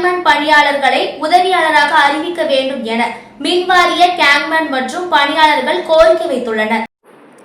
Gangman பணியாளர்களை உதவியாளராக அறிவிக்க வேண்டும் என மின்வாரிய கேங்மேன் மற்றும் பணியாளர்கள் கோரிக்கை வைத்துள்ளனர்.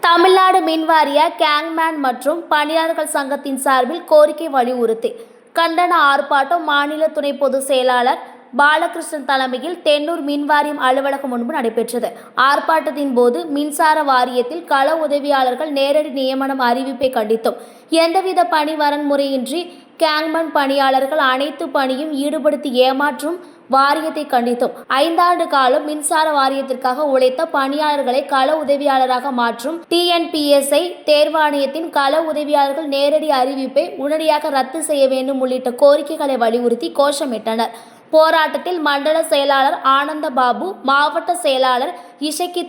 தமிழ்நாடு மின்வாரிய கேங்மேன் மற்றும் பணியாளர்கள் சங்கத்தின் சார்பில் கோரிக்கை வலியுறுத்தி கண்டன ஆர்ப்பாட்டம் மாநில துணை பொதுச் செயலாளர் பாலகிருஷ்ணன் தலைமையில் தென்னூர் மின்வாரியம் அலுவலகம் முன்பு நடைபெற்றது. ஆர்ப்பாட்டத்தின் போது மின்சார வாரியத்தில் கள உதவியாளர்கள் நேரடி நியமனம் அறிவிப்பை கண்டித்தும் எந்தவித பணி வரன்முறையின்றி கேங்மன் பணியாளர்கள் அனைத்து பணியும் ஈடுபடுத்தி ஏமாற்றும் வாரியத்தை கண்டித்தும். ஐந்தாண்டு காலம் மின்சார வாரியத்திற்காக உழைத்த பணியாளர்களை கள உதவியாளராக மாற்றும் டிஎன்பிஎஸ்ஐ தேர்வாணையத்தின் கள உதவியாளர்கள் நேரடி அறிவிப்பை உடனடியாக ரத்து செய்ய வேண்டும் உள்ளிட்ட கோரிக்கைகளை வலியுறுத்தி கோஷமிட்டனர். போராட்டத்தில் மண்டல செயலாளர் ஆனந்த பாபு மாவட்ட செயலாளர் இசக்கி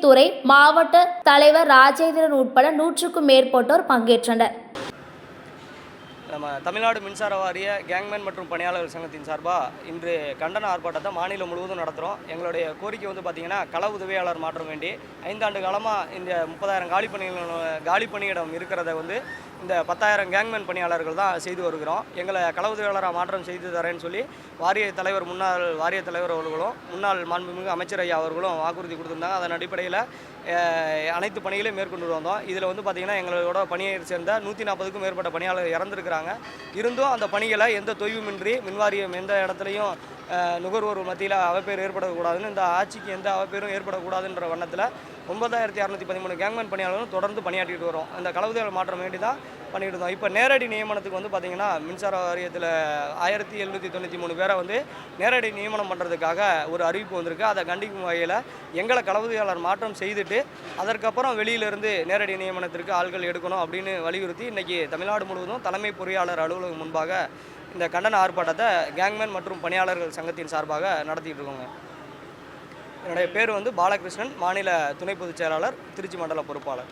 மாவட்ட தலைவர் ராஜேந்திரன் உட்பட நூற்றுக்கும் மேற்பட்டோர் பங்கேற்றனர். நம்ம தமிழ்நாடு மின்சார வாரிய கேங்மேன் மற்றும் பணியாளர்கள் சங்கத்தின் சார்பாக இன்று கண்டன ஆர்ப்பாட்டத்தை மாநிலம் முழுவதும் நடத்துகிறோம் எங்களுடைய கோரிக்கை வந்து பார்த்திங்கன்னா கள உதவியாளர் மாற்றம் வேண்டி ஐந்தாண்டு காலமாக இந்த முப்பதாயிரம் காலி பணிகள் காலி பணியிடம் இருக்கிறத வந்து இந்த பத்தாயிரம் கேங்மேன் பணியாளர்கள் தான் செய்து வருகிறோம். எங்களை கள உதவியாளராக மாற்றம் செய்து தரேன்னு சொல்லி வாரிய தலைவர் முன்னாள் வாரிய தலைவர் அவர்களும் முன்னாள் மாண்புமிகு அமைச்சர் ஐயா அவர்களும் வாக்குறுதி கொடுத்துருந்தாங்க. அதன் அடிப்படையில் அனைத்து பணிகளையும் மேற்கொண்டு வந்தோம். இதில் வந்து பார்த்திங்கன்னா எங்களோட பணியை சேர்ந்த நூற்றி நாற்பதுக்கும் மேற்பட்ட பணியாளர் இறந்துருக்கிறாங்க. இருந்தும் அந்த பணிகளை எந்த தொய்வுமின்றி மின்வாரியம் எந்த இடத்துலையும் நுகர்வோர் மத்தியில் அவப்பேர் ஏற்படக்கூடாதுன்னு இந்த ஆட்சிக்கு எந்த அவப்பேரும் ஏற்படக்கூடாதுன்ற வண்ணத்தில் ஒன்பதாயிரத்தி அறநூற்றி பதிமூணு கேங்மேன் பணியாளர்களும் தொடர்ந்து பணியாற்றிட்டு வரோம். அந்த கலவுதல் மாற்றம் வேண்டி தான் பண்ணிட்டு இருந்தோம் இப்போ நேரடி நியமனத்துக்கு வந்து பார்த்திங்கன்னா மின்சார வாரியத்தில் ஆயிரத்தி எழுநூற்றி தொண்ணூற்றி மூணு பேரை வந்து நேரடி நியமனம் பண்ணுறதுக்காக ஒரு அறிவிப்பு வந்திருக்கு. அதை கண்டிக்கும் வகையில் எங்களை கலவுதியாளர் மாற்றம் செய்துட்டு அதற்கப்புறம் வெளியிலிருந்து நேரடி நியமனத்திற்கு ஆள்கள் எடுக்கணும் அப்படின்னு வலியுறுத்தி இன்றைக்கி தமிழ்நாடு முழுவதும் தலைமை பொறியாளர் அலுவலகம் முன்பாக இந்த கண்டன ஆர்ப்பாட்டத்தை கேங்மேன் மற்றும் பணியாளர்கள் சங்கத்தின் சார்பாக நடத்திட்டு இருக்கோங்க. என்னுடைய பேர் வந்து பாலகிருஷ்ணன் மாநில துணை பொதுச் செயலாளர் திருச்சி மண்டல பொறுப்பாளர்.